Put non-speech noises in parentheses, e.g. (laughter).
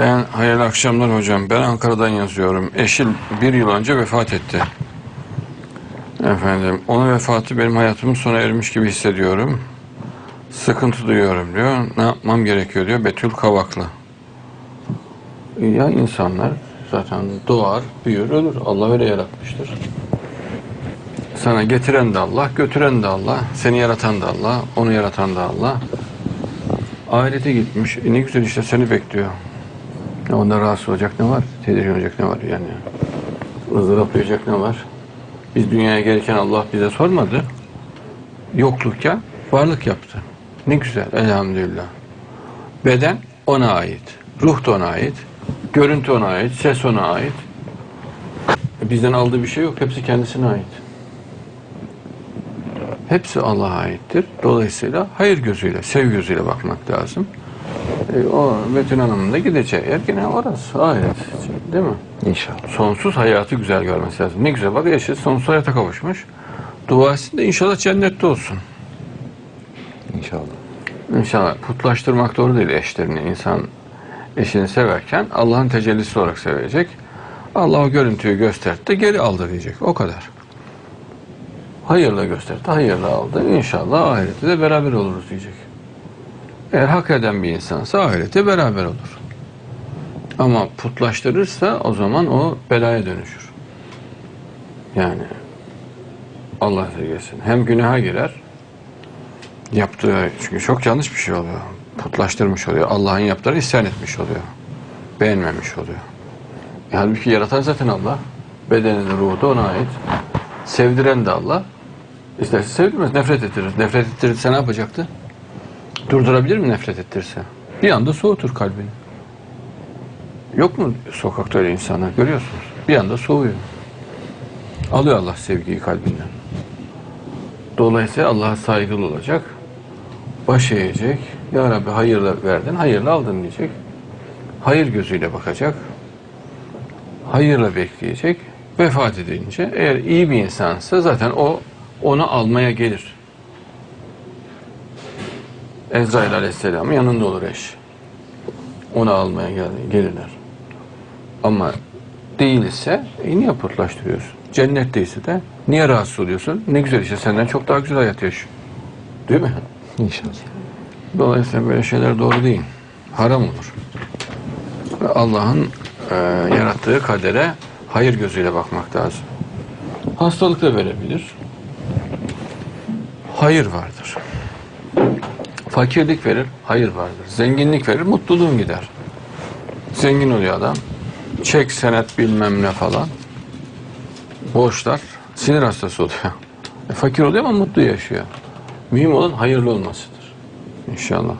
Ben hayırlı akşamlar hocam. Ben Ankara'dan yazıyorum. Eşim bir yıl önce vefat etti. Efendim, onun vefatı benim hayatımın sona ermiş gibi hissediyorum. Sıkıntı duyuyorum diyor. Ne yapmam gerekiyor diyor. Betül Kavaklı. Ya insanlar zaten doğar, büyür, ölür. Allah öyle yaratmıştır. Sana getiren de Allah, götüren de Allah, seni yaratan da Allah, onu yaratan da Allah. Ahirete gitmiş. E ne güzel işte seni bekliyor. Ya onda rahatsız olacak ne var? Tedirgin olacak ne var yani? ızdırap duyacak ne var? Biz dünyaya gelirken Allah bize sormadı. Yoklukken varlık yaptı. Ne güzel elhamdülillah. Beden ona ait. Ruh da ona ait. Görüntü ona ait. Ses ona ait. Bizden aldığı bir şey yok. Hepsi kendisine ait. Hepsi Allah'a aittir. Dolayısıyla hayır gözüyle, sev gözüyle bakmak lazım. E, o Betül Hanım'ın da gideceği yer yine orası. Ahiret. Değil mi? İnşallah. Sonsuz hayatı güzel görmesi lazım. Ne güzel bak eşi sonsuz hayata kavuşmuş. Dua etsin de inşallah cennette olsun. İnşallah. İnşallah putlaştırmak doğru değil eşlerini. İnsan eşini severken Allah'ın tecellisi olarak sevecek. Allah o görüntüyü gösterdi de geri aldı diyecek. O kadar. Hayırla gösterdi, hayırla aldı. İnşallah ahirette de beraber oluruz diyecek. Eğer hak eden bir insansa ahirette beraber olur. Ama putlaştırırsa o zaman o belaya dönüşür. Yani Allah sevgilesin. Hem günaha girer, yaptığı çünkü çok yanlış bir şey oluyor. Putlaştırmış oluyor. Allah'ın yaptığını isyan etmiş oluyor. Beğenmemiş oluyor. E, halbuki yaratan zaten Allah. Bedenini, ruhu da ona ait. Sevdiren de Allah. İsterse sevdirmez, nefret ettirir. Nefret ettirirse ne yapacaktı? Durdurabilir mi nefret ettirirse? Bir anda soğutur kalbini. Yok mu sokakta öyle insanlar görüyorsunuz? Bir anda soğuyor. Alıyor Allah sevgiyi kalbinden. Dolayısıyla Allah'a saygılı olacak. Baş eğecek. Ya Rabbi hayırla verdin, hayırla aldın diyecek. Hayır gözüyle bakacak. Hayırla bekleyecek. Vefat edince eğer iyi bir insansa zaten o onu almaya gelir. Ezrail Aleyhisselam'ın yanında olur eş. Onu almaya gel gelirler. Ama değilse e, niye pırtlaştırıyorsun? Cennetteyse de niye rahatsız oluyorsun? Ne güzel işte senden çok daha güzel hayat yaşıyor. Değil mi? İnşallah. Dolayısıyla böyle şeyler doğru değil. Haram olur. Allah'ın e, yarattığı kadere hayır gözüyle bakmak lazım. Hastalık da verebilir. Hayır vardır. Fakirlik verir, hayır vardır. Zenginlik verir, mutluluğun gider. Zengin oluyor adam. Çek, senet bilmem ne falan. Borçlar, sinir hastası oluyor. (laughs) E, fakir oluyor ama mutlu yaşıyor. Mühim olan hayırlı olmasıdır. İnşallah.